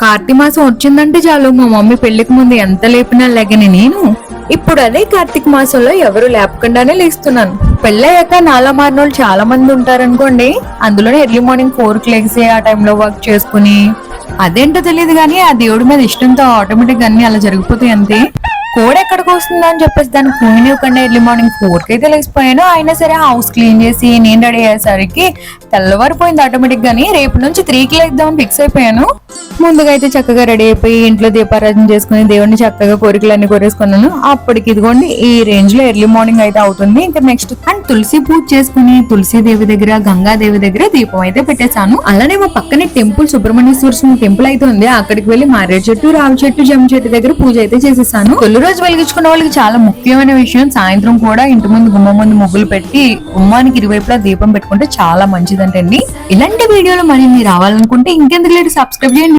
కార్తీ మాసం వచ్చిందంటే చాలు. మా మమ్మీ పెళ్ళికి ముందు ఎంత లేపినా లేగని నేను. ఇప్పుడు అదే కార్తీక మాసంలో ఎవరు లేపకుండానే లేస్తున్నాను. పెళ్ళయ్యాక నాలా మారిన వాళ్ళు చాలా మంది ఉంటారనుకోండి అందులోనే ఎర్లీ మార్నింగ్ ఫోర్కి లెగ్సి ఆ టైంలో వర్క్ చేసుకుని. అదేంటో తెలియదు కానీ ఆ దేవుడి మీద ఇష్టంతో ఆటోమేటిక్ అన్ని అలా జరిగిపోతాయి అంతే. కోడ్ ఎక్కడికి వస్తుందని అని చెప్పేసి దాన్ని కూనివ్వకుండా ఎర్లీ మార్నింగ్ ఫోర్కి అయితే లేచిపోయాను అయినా సరే హౌస్ క్లీన్ చేసి నేను రెడీ అయ్యేసరికి తెల్లవారిపోయింది ఆటోమేటిక్ గానీ రేపు నుంచి త్రీకి లేద్దామని ఫిక్స్ అయిపోయాను. ముందుగా అయితే చక్కగా రెడీ అయిపోయి ఇంట్లో దీపారాధన చేసుకుని దేవుడిని చక్కగా కోరికలన్నీ కోరేసుకున్నాను. అప్పటికి ఇదిగోండి ఈ రేంజ్లో ఎర్లీ మార్నింగ్ అయితే అవుతుంది. ఇంకా నెక్స్ట్ అండ్ తులసి పూజ చేసుకుని తులసి దేవి దగ్గర గంగా దేవి దగ్గర దీపం అయితే పెట్టేశాను. అలానే మా పక్కనే టెంపుల్ సుబ్రహ్మణ్యేశ్వర స్వామి టెంపుల్ అయితే ఉంది. అక్కడికి వెళ్ళి మారే చెట్టు రావి చెట్టు జమ్మ చెట్టు దగ్గర పూజ అయితే చేసేసాను. తొలి రోజు వెలిగించుకున్న వాళ్ళకి చాలా ముఖ్యమైన విషయం సాయంత్రం కూడా ఇంటి ముందు గుమ్మ ముందు ముగ్గులు పెట్టి గుమ్మానికి ఇరువైపులా దీపం పెట్టుకుంటే చాలా మంచిదంటండి. ఇలాంటి వీడియోలు మరిన్ని రావాలనుకుంటే ఇంకెందుకు లేదు సబ్స్క్రైబ్ చేయండి.